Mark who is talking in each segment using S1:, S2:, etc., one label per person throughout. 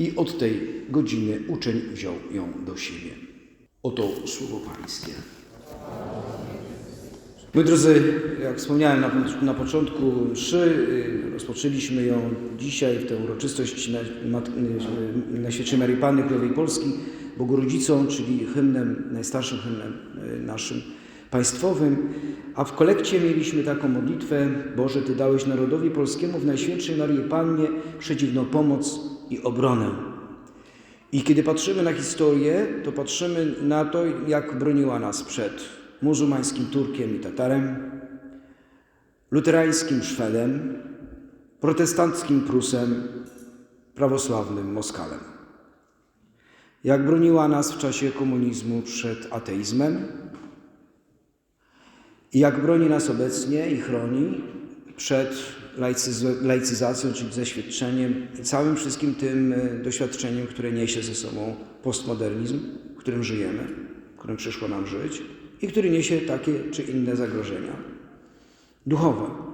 S1: I od tej godziny uczeń wziął ją do siebie. Oto słowo Pańskie. Moi drodzy, jak wspomniałem na, na początku mszy, y, rozpoczęliśmy ją dzisiaj w tę uroczystość na, y, na świecie Marii Panny Królowej Polski Bogorodzicą, czyli hymnem, najstarszym hymnem y, naszym państwowym. A w kolekcie mieliśmy taką modlitwę Boże, Ty dałeś narodowi polskiemu w Najświętszej Marii Pannie przedziwną pomoc i obronę. I kiedy patrzymy na historię, to patrzymy na to, jak broniła nas przed muzułmańskim Turkiem i Tatarem, luterańskim Szwedem, protestanckim Prusem, prawosławnym Moskalem. Jak broniła nas w czasie komunizmu przed ateizmem i jak broni nas obecnie i chroni przed laicyz- laicyzacją, czyli zaświadczeniem, całym wszystkim tym e, doświadczeniem, które niesie ze sobą postmodernizm, w którym żyjemy, w którym przyszło nam żyć i który niesie takie czy inne zagrożenia duchowe.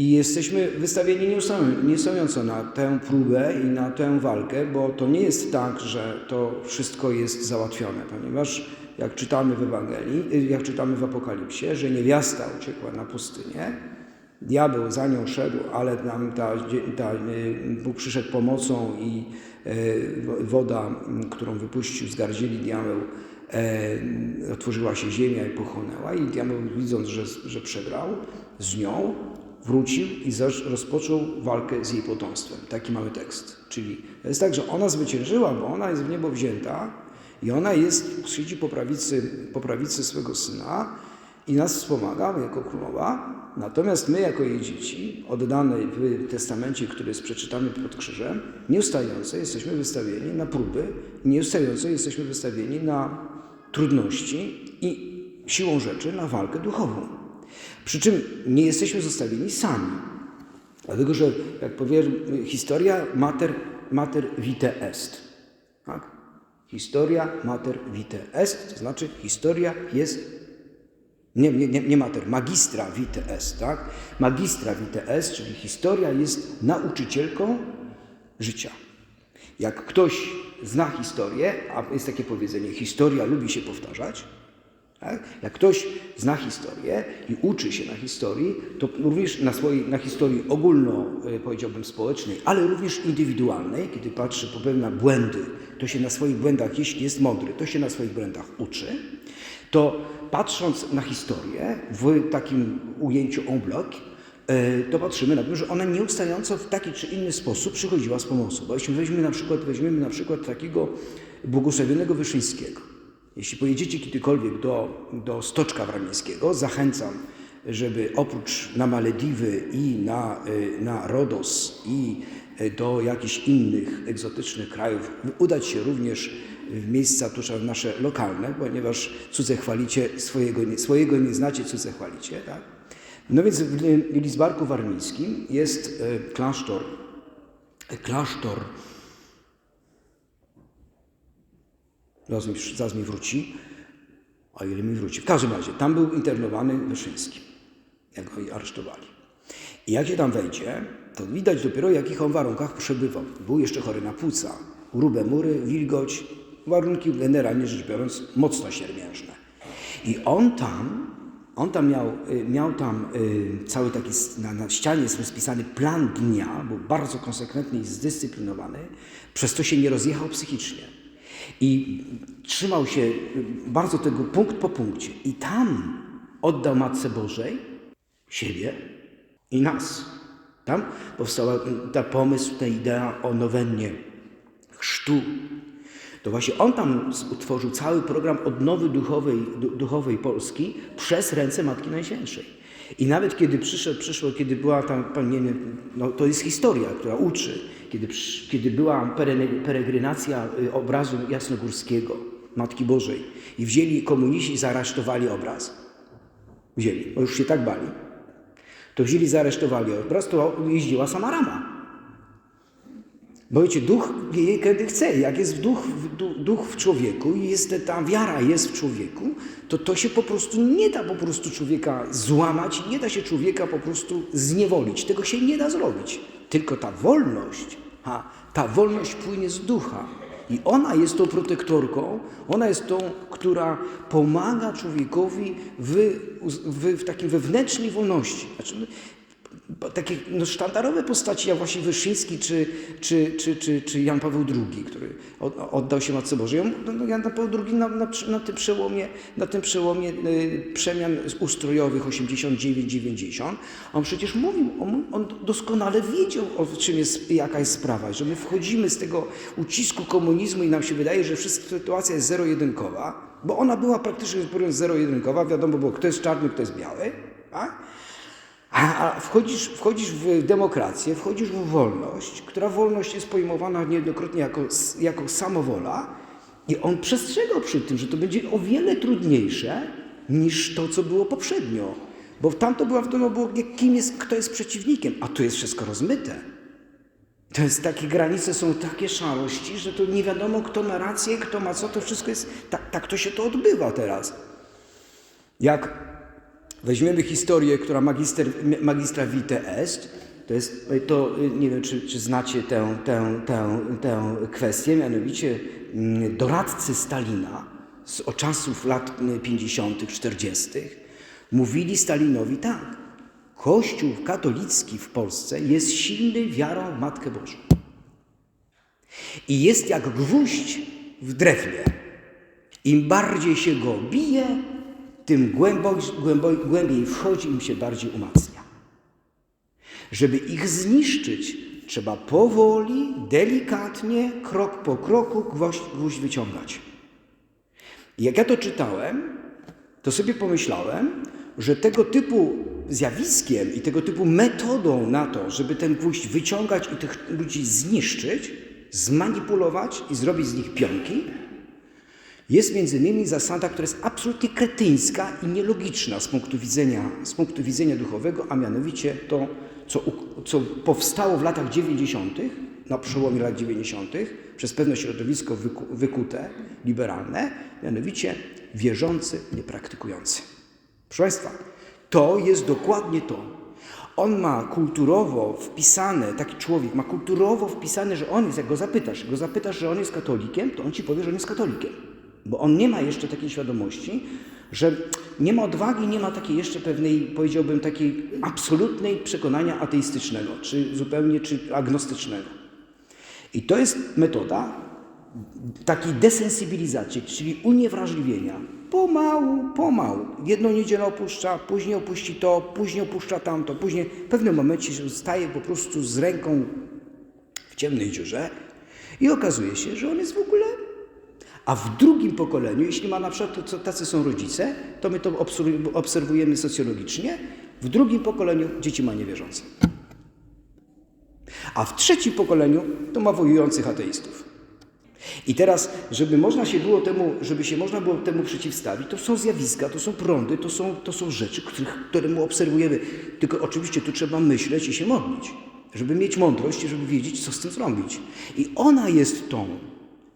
S1: I jesteśmy wystawieni nieustająco- na tę próbę i na tę walkę, bo to nie jest tak, że to wszystko jest załatwione, ponieważ jak czytamy w Ewangelii, jak czytamy w Apokalipsie, że niewiasta uciekła na pustynię, diabeł za nią szedł, ale tam ta, ta, Bóg przyszedł pomocą i e, woda, którą wypuścił z gardzieli diabeł, e, otworzyła się ziemia i pochłonęła i diabeł widząc, że, że przegrał z nią, wrócił i rozpoczął walkę z jej potomstwem. Taki mamy tekst. Czyli jest tak, że ona zwyciężyła, bo ona jest w niebo wzięta i ona jest, siedzi po prawicy, po prawicy swego syna i nas wspomaga jako królowa. Natomiast my, jako jej dzieci, oddane w testamencie, który jest przeczytany pod krzyżem, nieustająco jesteśmy wystawieni na próby, nieustająco jesteśmy wystawieni na trudności i siłą rzeczy na walkę duchową. Przy czym nie jesteśmy zostawieni sami. Dlatego, że jak powiem, historia mater, mater vitae est. Tak? Historia mater vitae est, to znaczy historia jest nie, nie, nie, nie mater, magistra vitae est, tak? Magistra vitae est, czyli historia jest nauczycielką życia. Jak ktoś zna historię, a jest takie powiedzenie, historia lubi się powtarzać, tak? Jak ktoś zna historię i uczy się na historii, to również na, swojej, na historii ogólno, e, powiedziałbym, społecznej, ale również indywidualnej, kiedy patrzy po pewne błędy, to się na swoich błędach, jeśli jest mądry, to się na swoich błędach uczy, to patrząc na historię w takim ujęciu en bloc, e, to patrzymy na to, że ona nieustająco w taki czy inny sposób przychodziła z pomocą. Bo jeśli na przykład, weźmiemy na przykład takiego błogosławionego Wyszyńskiego, jeśli pojedziecie kiedykolwiek do, do Stoczka Wramińskiego, zachęcam, żeby oprócz na Malediwy i na, y, na Rodos i y, do jakichś innych egzotycznych krajów, udać się również w miejsca tuż nasze lokalne, ponieważ cudze chwalicie, swojego nie, swojego nie znacie, cudze chwalicie. Tak? No więc w Lizbarku Warmińskim jest y, klasztor, klasztor Mi, zaraz mi wróci, o ile mi wróci. W każdym razie, tam był internowany Wyszyński, jak go aresztowali. I jak się tam wejdzie, to widać dopiero, w jakich on warunkach przebywał. Był jeszcze chory na płuca, grube mury, wilgoć, warunki generalnie rzecz biorąc mocno siermiężne. I on tam, on tam miał, y, miał tam y, cały taki, na, na ścianie jest rozpisany plan dnia, był bardzo konsekwentny i zdyscyplinowany, przez to się nie rozjechał psychicznie. I trzymał się bardzo tego punkt po punkcie. I tam oddał Matce Bożej siebie i nas. Tam powstała ta pomysł, ta idea o nowennie chrztu. To właśnie on tam utworzył cały program odnowy duchowej, du- duchowej Polski przez ręce Matki Najświętszej. I nawet kiedy przyszedł, przyszło, kiedy była tam, nie no to jest historia, która uczy, kiedy, kiedy była peregrinacja y, obrazu jasnogórskiego, Matki Bożej i wzięli komuniści i zaaresztowali obraz. Wzięli, bo już się tak bali. To wzięli, zaaresztowali obraz, to jeździła sama rama. Bo wiecie, duch wieje kiedy chce. Jak jest duch, duch w człowieku i jest ta wiara jest w człowieku, to to się po prostu nie da po prostu człowieka złamać, nie da się człowieka po prostu zniewolić. Tego się nie da zrobić. Tylko ta wolność, ha, ta wolność płynie z ducha. I ona jest tą protektorką, ona jest tą, która pomaga człowiekowi w, w, w takiej wewnętrznej wolności. Znaczy, takie no, sztandarowe postaci, jak właśnie Wyszyński czy, czy, czy, czy, czy Jan Paweł II, który od- oddał się Matce Bożej. On, no, Jan Paweł II na, na, na tym przełomie, na tym przełomie y, przemian ustrojowych 89-90, on przecież mówił, on, on doskonale wiedział, o czym jest, jaka jest sprawa, że my wchodzimy z tego ucisku komunizmu i nam się wydaje, że wszystko sytuacja jest zero-jedynkowa, bo ona była praktycznie zero-jedynkowa, wiadomo było, kto jest czarny, kto jest biały, tak? A wchodzisz, wchodzisz w demokrację, wchodzisz w wolność, która wolność jest pojmowana niejednokrotnie jako, jako samowola i on przestrzegał przy tym, że to będzie o wiele trudniejsze niż to, co było poprzednio. Bo tamto była wiadomo było, kim jest, kto jest przeciwnikiem, a tu jest wszystko rozmyte. To jest takie granice, są takie szarości, że to nie wiadomo, kto ma rację, kto ma co, to wszystko jest, tak, tak to się to odbywa teraz. Jak Weźmiemy historię, która magister, magistra vitae est, to jest, to nie wiem, czy, czy znacie tę, tę, tę, tę kwestię, mianowicie mm, doradcy Stalina z od czasów lat 50., 40., mówili Stalinowi tak, Kościół katolicki w Polsce jest silny wiarą w Matkę Bożą. I jest jak gwóźdź w drewnie. Im bardziej się go bije, tym głębiej wchodzi im się bardziej umacnia. Żeby ich zniszczyć, trzeba powoli, delikatnie, krok po kroku gwóźdź, gwóźdź wyciągać. Jak ja to czytałem, to sobie pomyślałem, że tego typu zjawiskiem i tego typu metodą na to, żeby ten gwóźdź wyciągać i tych ludzi zniszczyć, zmanipulować i zrobić z nich pionki, jest między innymi zasada, która jest absolutnie kretyńska i nielogiczna z punktu widzenia, z punktu widzenia duchowego, a mianowicie to, co, co powstało w latach 90., na przełomie lat 90., przez pewne środowisko wyku, wykute, liberalne, mianowicie wierzący, niepraktykujący. Proszę Państwa, to jest dokładnie to. On ma kulturowo wpisane, taki człowiek ma kulturowo wpisane, że on jest, jak go zapytasz, go zapytasz, że on jest katolikiem, to on ci powie, że on jest katolikiem. Bo on nie ma jeszcze takiej świadomości, że nie ma odwagi, nie ma takiej jeszcze pewnej, powiedziałbym, takiej absolutnej przekonania ateistycznego, czy zupełnie, czy agnostycznego. I to jest metoda takiej desensybilizacji, czyli uniewrażliwienia. Pomału, pomału. Jedną niedzielę opuszcza, później opuści to, później opuszcza tamto, później w pewnym momencie staje po prostu z ręką w ciemnej dziurze i okazuje się, że on jest w ogóle. A w drugim pokoleniu, jeśli ma na przykład, to, tacy są rodzice, to my to obserw- obserwujemy socjologicznie, w drugim pokoleniu dzieci ma niewierzące. A w trzecim pokoleniu to ma wojujących ateistów. I teraz, żeby można się było temu, żeby się można było temu przeciwstawić, to są zjawiska, to są prądy, to są, to są rzeczy, których, które my obserwujemy. Tylko oczywiście tu trzeba myśleć i się modlić, żeby mieć mądrość i żeby wiedzieć, co z tym zrobić. I ona jest tą,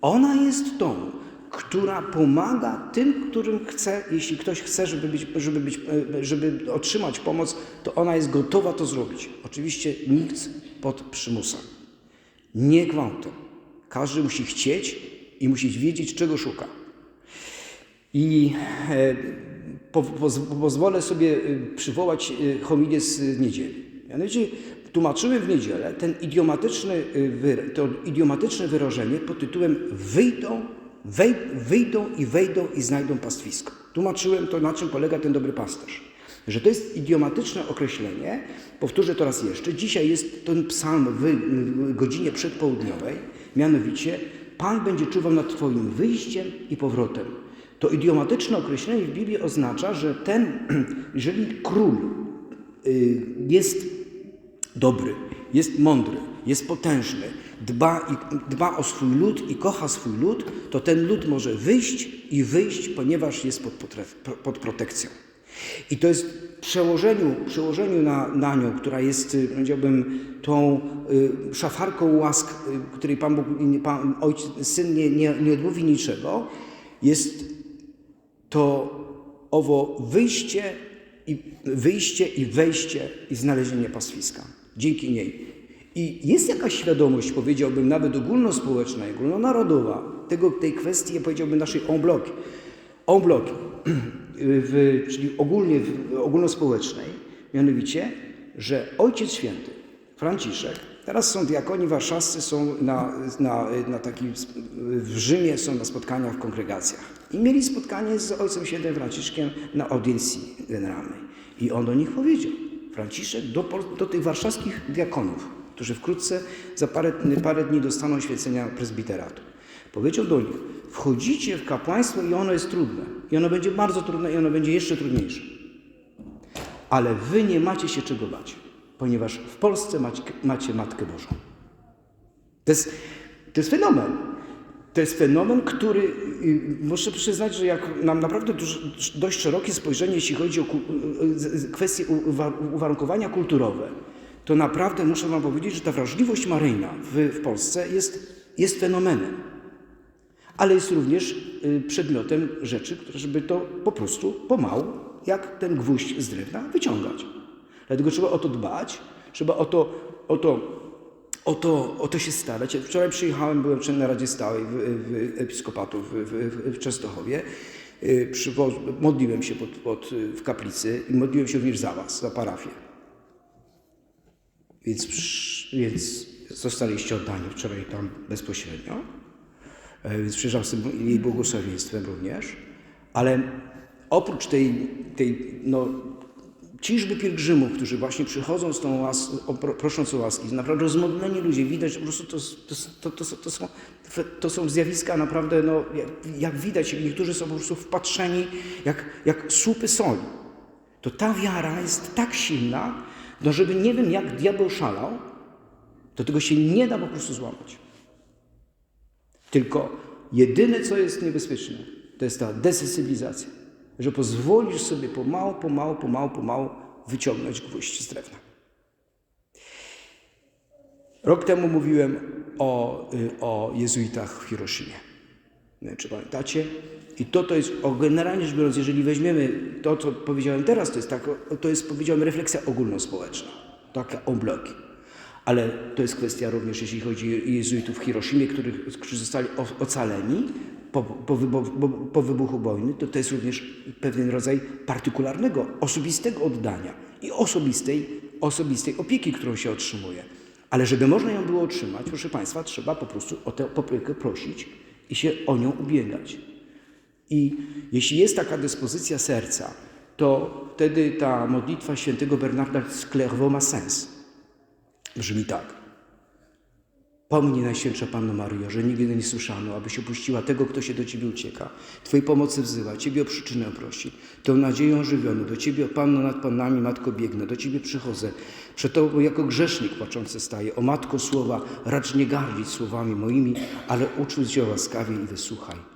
S1: ona jest tą, która pomaga tym, którym chce, jeśli ktoś chce, żeby, być, żeby, być, e, żeby otrzymać pomoc, to ona jest gotowa to zrobić. Oczywiście nikt pod przymusem. Nie gwałtem. Każdy musi chcieć i musi wiedzieć, czego szuka. I e, po, poz, pozwolę sobie e, przywołać homilię z niedzieli. Mianowicie tłumaczymy w niedzielę ten idiomatyczny, to idiomatyczne wyrażenie pod tytułem wyjdą, wej, wyjdą i wejdą i znajdą pastwisko. Tłumaczyłem to, na czym polega ten dobry pasterz. Że to jest idiomatyczne określenie, powtórzę to raz jeszcze, dzisiaj jest ten psalm w, godzinie przedpołudniowej, mianowicie Pan będzie czuwał nad Twoim wyjściem i powrotem. To idiomatyczne określenie w Biblii oznacza, że ten, jeżeli król y, jest dobry, jest mądry, jest potężny, dba, i, dba o swój lud i kocha swój lud, to ten lud może wyjść i wyjść, ponieważ jest pod, potre- pod protekcją. I to jest w przełożeniu, przełożeniu na, na nią, która jest, y, powiedziałbym, tą y, szafarką łask, y, której Pan Bóg, Pan, Ojciec, Syn nie, nie, nie odmówi niczego, jest to owo wyjście i, wyjście i wejście i znalezienie pastwiska. Dzięki niej. I jest jakaś świadomość, powiedziałbym, nawet ogólnospołeczna, ogólnonarodowa, tego, tej kwestii, powiedziałbym, naszej en bloc, czyli ogólnie, w, ogólnospołecznej, mianowicie, że Ojciec Święty, Franciszek, teraz są diakoni warszawscy, są na, na, na takim, w Rzymie są na spotkaniach w kongregacjach. I mieli spotkanie z Ojcem Świętym Franciszkiem na audiencji generalnej. I on do nich powiedział, Franciszek do, do tych warszawskich diakonów, którzy wkrótce za parę, parę dni dostaną świecenia prezbiteratu. Powiedział do nich, wchodzicie w kapłaństwo i ono jest trudne. I ono będzie bardzo trudne i ono będzie jeszcze trudniejsze. Ale wy nie macie się czego bać, ponieważ w Polsce macie, macie Matkę Bożą. To jest, to jest fenomen. To jest fenomen, który y, muszę przyznać, że jak mam naprawdę dość szerokie spojrzenie, jeśli chodzi o y, z- kwestie uwa- uwarunkowania kulturowe, to naprawdę muszę Wam powiedzieć, że ta wrażliwość maryjna w, w Polsce jest, jest fenomenem. Ale jest również y, przedmiotem rzeczy, które, żeby to po prostu pomału, jak ten gwóźdź z drewna, wyciągać. Dlatego trzeba o to dbać, trzeba o to, o to, o to, o to się starać. Wczoraj przyjechałem, byłem na Radzie Stałej w, w Episkopatu w, w, w Częstochowie. Y, modliłem się pod, pod, w kaplicy i modliłem się również za Was, za parafię. Więc, więc zostaliście oddani wczoraj tam bezpośrednio. E, Więc przyjrzał z tym jej błogosławieństwem również. Ale oprócz tej, tej no, ciżby pielgrzymów, którzy właśnie przychodzą z tą łas, o, pro- prosząc o łaski, naprawdę rozmodleni ludzie, widać, po prostu to, to, to, to, to, są, to są zjawiska naprawdę, no, jak, jak widać, niektórzy są po prostu wpatrzeni jak, jak słupy soli. To ta wiara jest tak silna, no żeby nie wiem jak diabeł szalał, to tego się nie da po prostu złamać. Tylko jedyne, co jest niebezpieczne, to jest ta desensybilizacja. Że pozwolisz sobie pomału, pomału, pomału, pomału wyciągnąć gwóźdź z drewna. Rok temu mówiłem o, y, o jezuitach w Hiroshimie. Nie wiem, czy pamiętacie? I to, to jest, o, generalnie rzecz biorąc, jeżeli weźmiemy to, co powiedziałem teraz, to jest, tak, to jest powiedziałem, refleksja ogólnospołeczna. Taka bloc. Ale to jest kwestia również, jeśli chodzi o jezuitów w Hiroshimie, których, którzy zostali ocaleni po, po, po wybuchu wojny, to to jest również pewien rodzaj partykularnego, osobistego oddania i osobistej, osobistej opieki, którą się otrzymuje. Ale żeby można ją było otrzymać, proszę Państwa, trzeba po prostu o tę opiekę prosić i się o nią ubiegać. I jeśli jest taka dyspozycja serca, to wtedy ta modlitwa świętego Bernarda z Clairvaux ma sens. Brzmi tak. Pomnij Najświętsza Panno Maryjo, że nigdy nie słyszano, abyś opuściła tego, kto się do Ciebie ucieka. Twojej pomocy wzywa, Ciebie o przyczynę prosi. Tą nadzieją żywiony, do Ciebie, Panno nad Pannami, Matko biegnę, do Ciebie przychodzę. Przed Tobą jako grzesznik płaczący staję. O Matko słowa, racz nie gardzić słowami moimi, ale uczuć się łaskawie i wysłuchaj.